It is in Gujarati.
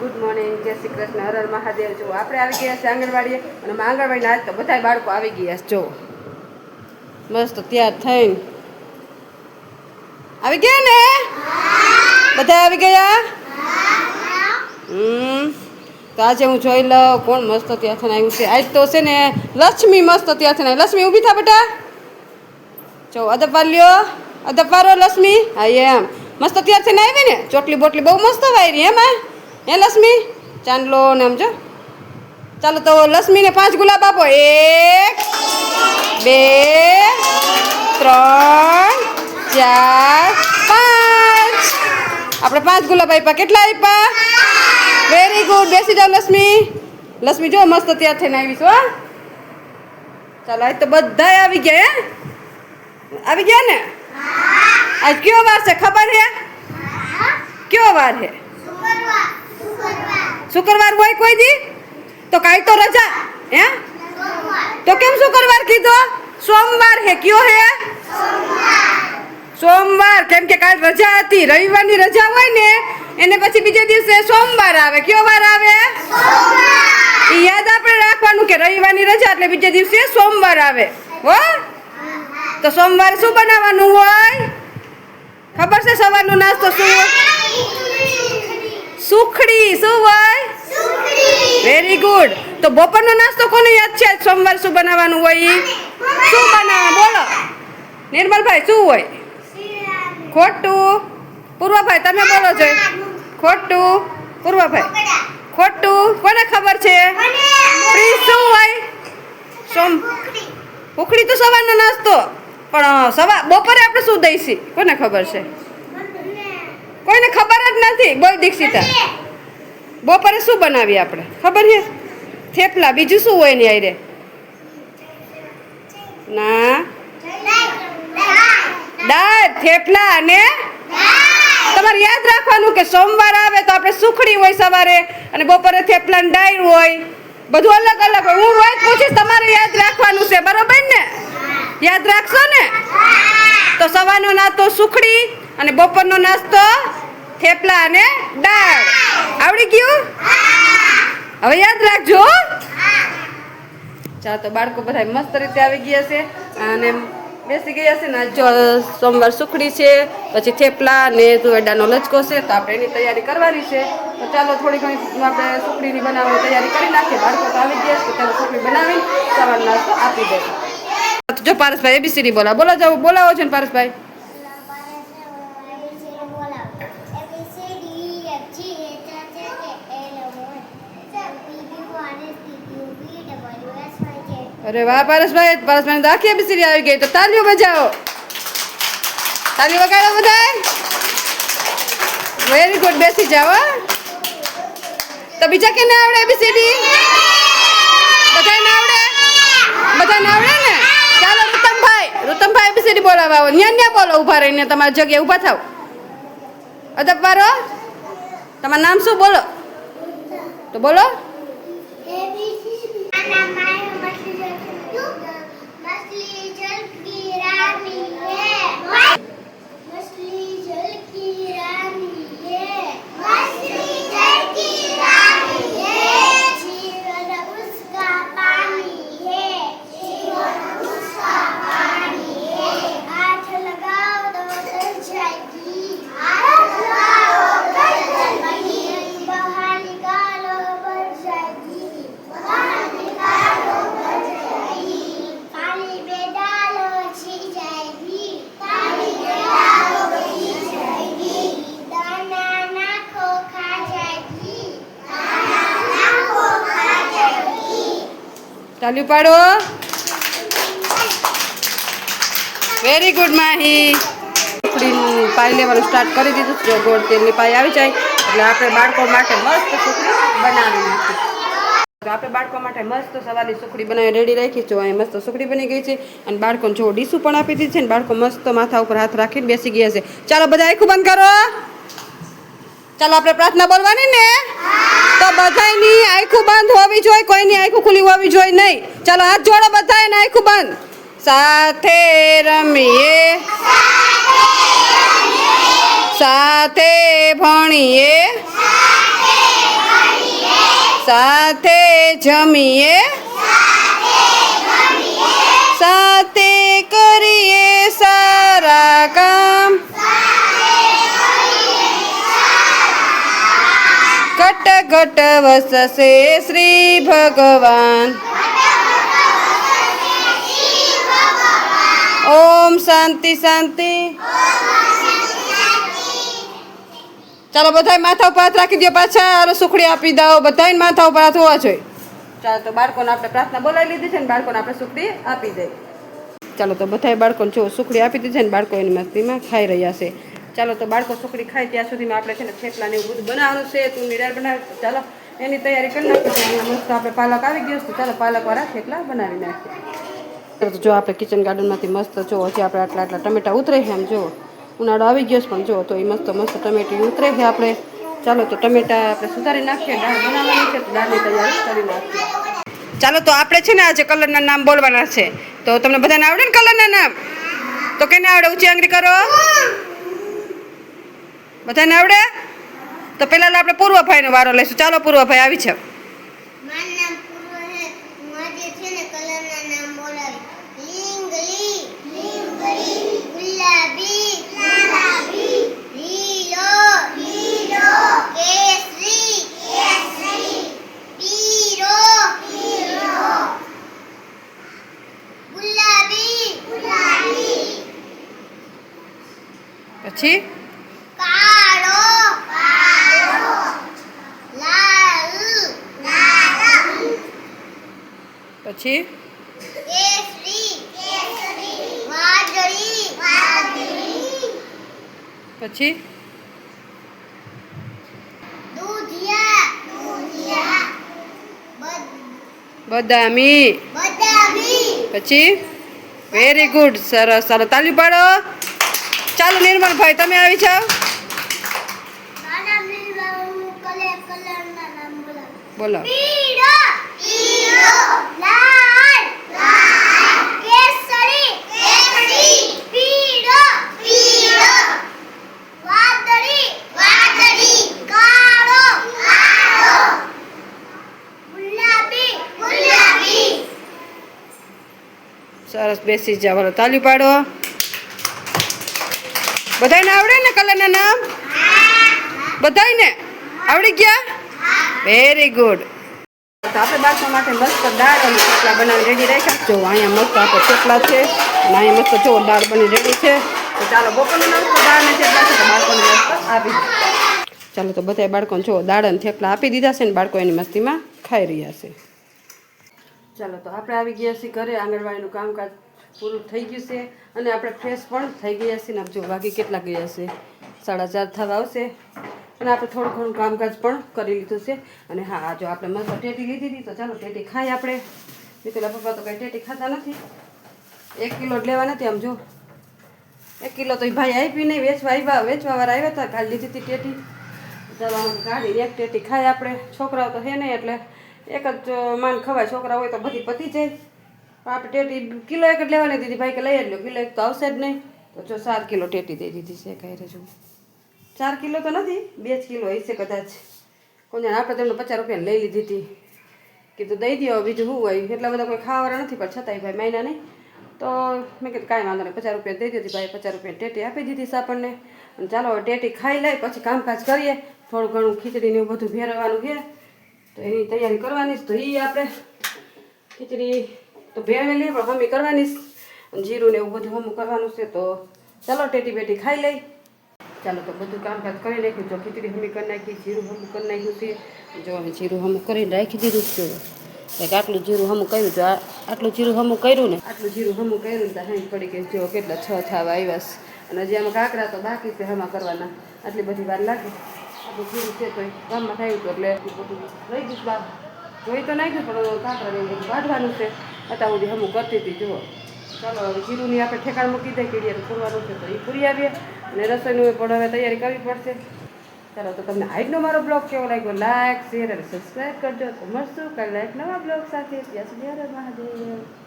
ગુડ મોર્નિંગ જય શ્રી કૃષ્ણ. હર મહાદેવ. જો આપણે આવી ગયા છે આંગણવાડીએ, અને આંગણવાડીના આજ તો બધા બાળકો આવી ગયા છે. જો, મસ્ત તૈયાર થઈને. આવી ગયા ને? બધા આવી ગયા? હમ. તો આજે હું જોઈ લઉં કોણ મસ્ત ત્યાં થઈને આવ્યું છે. આજ તો છે ને લક્ષ્મી મસ્ત ત્યાં થઈને. લક્ષ્મી ઊભી થા બેટા. જો, અદબ વાલ્યો અદબ વારો લક્ષ્મી. હા, એમ. મસ્ત ત્યાં થઈને આવી ને? ચોટલી બોટલી બહુ મસ્ત વાયરી, એમાં હે, લક્ષ્મી? ચાંદલો ને સમજો ચાલો તો લક્ષ્મીને પાંચ ગુલાબ આપો. એક, બે, ત્રણ, ચાર, પાંચ. આપણે પાંચ ગુલાબ આપ્યા. કેટલા આપ્યા? વેરી ગુડ બેસી જાઓ લક્ષ્મી. લક્ષ્મી, જો મસ્ત તૈયાર થઈને આવીશ, હો. ચાલો, આજ તો બધા આવી ગયા, હે. આવી ગયા ને? આજ કયો વાર છે? ખબર હે? કયો વાર છે શુક્રવાર હોય કોઈ દી? તો કાલ તો રજા હે? તો કેમ શુક્રવાર કીધો? સોમવાર હે કયો હે? સોમવાર. કેમ કે કાલ રજા હતી રવિવારની રજા હોય ને એને પછી બીજે દિવસે સોમવાર આવે. કયો વાર આવે? એ યાદ આપણે રાખવાનું કે રવિવારની રજા એટલે બીજે દિવસે સોમવાર આવે. હો? તો સોમવારે શું બનાવવાનું હોય? ખબર છે સવારનો નાસ્તો શું? હોય સુખડી શું હોય વેરી ગુડ તો બપોરનો નાસ્તો કોને યાદ છે? સોમવાર શું બનાવવાનું હોય? શું બનાવવાનું? બોલો. નિર્મલભાઈ શું હોય? ખોટું. પૂર્વભાઈ તમે બોલો છો. ખોટું. પૂર્વભાઈ ખોટું. કોને ખબર છે? શું હોય? સોમ ઉખડી તો સવારનો નાસ્તો. પણ સવાર બપોરે આપણે શું દઈશી? કોને ખબર છે? કોઈને ખબર જ નથી. બોલ દીક્ષિતા. બપોરે શું બનાવીએ આપણે? ખબર છે? થેપલા બીજું શું હોય ને આયરે ના. દાળ થેપલા અને તમારે યાદ રાખવાનું કે સોમવાર આવે તો આપણે સુખડી હોય સવારે અને બપોરે થેપલા ને ડાળ હોય. બધું અલગ અલગ હોય. હું રોજ પૂછીશ તમારે યાદ રાખવાનું છે બરોબર ને? યાદ રાખશો ને? તો સવારનો નાતો સુખડી અને બપોરનો નાસ્તો, થેપલા અને દાળ. આવડી ગયું? હવે યાદ રાખજો. ચાલો તો બાળકો બધા મસ્ત રીતે આવી ગયા છે. અને બેસી ગયા છે ને, જો સોમવાર સુખડી છે, પછી થેપલા ને તુવેડાનો લચકો છે, તો આપણે એની તૈયારી કરવાની છે. તો ચાલો થોડી ઘણી આપણે સુખડીની બનાવવાની તૈયારી કરી નાખીએ. બાળકો તો આવી ગયા છે ચાલો સુખડી બનાવી સવાર નાસ્તો આપી દે. જો પારસભાઈ એબીસીડી બોલા બોલા જાવ બોલાવો છો ને પારસભાઈ? અરે વાહ, પારસભાઈ પારસભાઈ આખી એબીસીડી આવી ગઈ, તો તાલીઓ બજાવો. તાલીઓ વગાડો બધા વેરી ગુડ બેસી જાઓ તો બીજા કે ના આવડે એબીસીડી બધા ના આવડે? બધા ના આવડે ને? ચાલો, રૂતમભાઈ રૂતમભાઈ એબીસીડી બોલાવા આવો. ન્યા ન્યા બોલો ઊભા રહીને તમારી જગ્યાએ ઊભા થાવ અદબ પારો તમારું નામ શું બોલો? તો બોલો. ABCD What? ચાલ્યું પાડો વેરી ગુડ માહી. સુખડી પાઈ લેવાનું સ્ટાર્ટ કરી દીધું. જો ગોળ તેલની પાઈ આવી જાય, એટલે આપણે બાળકો માટે મસ્ત સુખડી બનાવી આપણે બાળકો માટે મસ્ત સવારની સુખડી બનાવી રેડી રાખી. જો અહીં મસ્ત સુખડી બની ગઈ છે. અને બાળકોને જો ડીશું પણ આપી દીધી છે ને બાળકો મસ્ત માથા ઉપર હાથ રાખીને બેસી ગયા છે. ચાલો બધા આખું બંધ કરો. ચાલો આપણે પ્રાર્થના બોલવાની ને? તો બધાની આંખું બંધ હોવી જોઈએ, કોઈની આંખું ખુલ્લી હોવી જોઈએ નહીં. ચાલો, હાથ જોડો બધાયને આંખું બંધ. સાથે રમીએ. સાથે ભણીએ. સાથે જમીએ. ઘટ ઘટ વસશે શ્રી ભગવાન. ઓમ શાંતિ શાંતિ. ચાલો બધા માથા ઉપર હાથ રાખી દો પાછા આરો સુખડી આપી દો બધા માથા ઉપર હાથ હોવા જોઈએ. ચાલો તો બાળકોને આપણે પ્રાર્થના બોલાવી લીધી છે ને બાળકોને આપણે સુખડી આપી દઈએ. ચાલો તો બધાય બાળકોને જો સુખડી આપી દીધી છે ને બાળકો એની મસ્તીમાં ખાઈ રહ્યા છે. ચાલો તો બાળકો સુખડી ખાય ત્યાં સુધીમાં આપણે છે ને થેપલા ને એવું બધું બનાવવાનું છે. તું નિરાર બનાવ. ચાલો, એની તૈયારી કરી નાખીએ મસ્ત આપણે પાલક આવી ગયો છે. ચાલો પાલકવાળા થેપલા બનાવી નાખીએ. જો આપણે કિચન ગાર્ડનમાંથી મસ્ત જો હજી આપણે આટલા આટલા ટમેટા ઉતરે છે આમ જો. ઉનાળો આવી ગયો છે પણ જો, તો એ મસ્ત મસ્ત ટમેટી ઉતરે છે આપણે. ચાલો તો ટમેટા આપણે સુધારી નાખીએ. દાળ બનાવવાની છે દાળની તૈયારી કરી નાખીએ. ચાલો તો આપણે છે ને આજે કલરના નામ બોલવાના છે. તો તમને બધાને આવડે ને કલરના નામ? તો કેને આવડે? ઊંચી આંગળી કરો. બધાને આવડે? તો પહેલા આપણે પૂર્વભાઈનો વારો લઈશું. ચાલો પૂર્વભાઈ આવી છે મારું નામ પૂર્વ છે હું આજે છે ને કલરના નામ બોલાવી લીંગલી લીંગલી ગુલાબી ગુલાબી લીલો લીલો કેસરી કેસરી પીરો પીરો ગુલાબી ગુલાબી પછી કાળો કાળો લાલ લાલ પછી? પછી? બદામી. પછી? વેરી ગુડ સરસ. સરસ તાલી પાડો ચાલો નિર્મલભાઈ તમે આવી જાઓ. બોલો. સરસ બેસી જાવ બોલો તાલી પાડો. બધાને આવડે ને કલરના નામ? બધાને આવડી ગયા? વેરી ગુડ તો આપણે બાળકો માટે મસ્ત દાળ અને ચોટલા બનાવી રેડી રાખ્યા. જો અહીંયા મસ્ત આપણે ચોટલા છે અને અહીંયા મસ્ત જો દાળ બની રેડી છે. તો ચાલો બપોરનું નાસ્તો, દાળ અને છે તો બાળકોને મસ્ત આપી. ચાલો તો બધા બાળકોને જો દાળ અને થેપલા આપી દીધા છે ને બાળકો એની મસ્તીમાં ખાઈ રહ્યા છે. ચાલો તો આપણે આવી ગયા છીએ ઘરે. આંગણવાડીનું કામકાજ પૂરું થઈ ગયું છે અને આપણે ફ્રેશ પણ થઈ ગયા છીએ ને જો વાગી કેટલા ગયા છે? સાડા ચાર થવા આવશે. અને આપણે થોડું ઘણું કામકાજ પણ કરી લીધું છે. અને હા જો આપણે મસ્ત ટેટી લીધી હતી, તો ચાલો ટેટી ખાઈ આપણે. નીતિલા પપ્પા તો કંઈ ટેટી ખાતા નથી. એક કિલો જ લેવા નથી આમ જો. એક કિલો તો ભાઈ આપી નહીં, વેચવા આવ્યા, વેચવાવાળા આવ્યા હતા, કાલ લીધી હતી ટેટી. ચાલો અમે કાઢીને એક ટેટી ખાઈ આપણે. છોકરાઓ તો છે નહીં, એટલે એક જ માન ખવાય, છોકરા હોય તો બધી પતી જાય. આપણે ટેટી કિલો એક જ લેવાની દીધી ભાઈ કે લઈ જ લો કિલો એક તો આવશે જ નહીં. તો જો સાત કિલો ટેટી દઈ દીધી છે કહી રહ્યો ચાર કિલો તો નથી, બે જ કિલો હશે કદાચ. કોઈ આપણે તેમને પચાસ રૂપિયા લઈ લીધી હતી. કીધું, દઈ દો બીજું શું હોય? એટલા બધા કોઈ ખાવાવાળા નથી, પણ છતાંય ભાઈ મહિના નહીં. તો મેં કીધું, કાંઈ વાંધો નહીં, પચાસ રૂપિયા દઈ દીધી ભાઈ, પચાસ રૂપિયા ટેટી આપી દીધી આપણને. અને ચાલો, હવે ટેટી ખાઈ લઈ, પછી કામકાજ કરીએ. થોડું ઘણું ખીચડીને એવું બધું ભેરવવાનું છે. તો એની તૈયારી કરવાની તો એ આપણે ખીચડી તો ભેળવેલી પણ હમી કરવાની જીરું ને એવું બધું હમું કરવાનું છે, તો ચાલો, ટેટી બેટી ખાઈ લઈ. ચાલો તો બધું કામકાજ કરી નાખ્યું. જો ખીચડી હમી કરી નાખી, જીરું હમું કરી નાખ્યું છે. જો હવે જીરું હમું કરીને રાખી દીધું છે. કંઈક આટલું જીરું હમું કર્યું, જો આટલું જીરું હમું કર્યું ને, આટલું જીરું હમું કર્યું તો હાઈ પડી ગઈ. જો કેટલા છ થાવા આવ્યા છે. અને હજી આમાં કાંકરા તો બાકી છે હમા કરવાના. આટલી બધી વાર લાગે. આટલું જીરું છે તો ગામમાં થયું હતું એટલે બધું રહી ગયું બાપ જોઈ તો નાખ્યું, પણ કાંકરા કાઢવાનું છે. અત્યાર સુધી હમું કરતી હતી જુઓ ચાલો જીરુંની આપણે ઠેકાણ મૂકી દઈએ, કેડિયાનું પૂરવાનું છે તો એ પૂરી આવીએ. અને રસોઈનું પણ હવે તૈયારી કરવી પડશે. ચાલો, તો તમને આજનો મારો બ્લોગ કેવો લાગ્યો? લાઈક શેર અને સબસ્ક્રાઈબ કરજો. તો મળશું કાલે એક નવા બ્લોગ સાથે. ત્યાં સુધી મહાદેવ.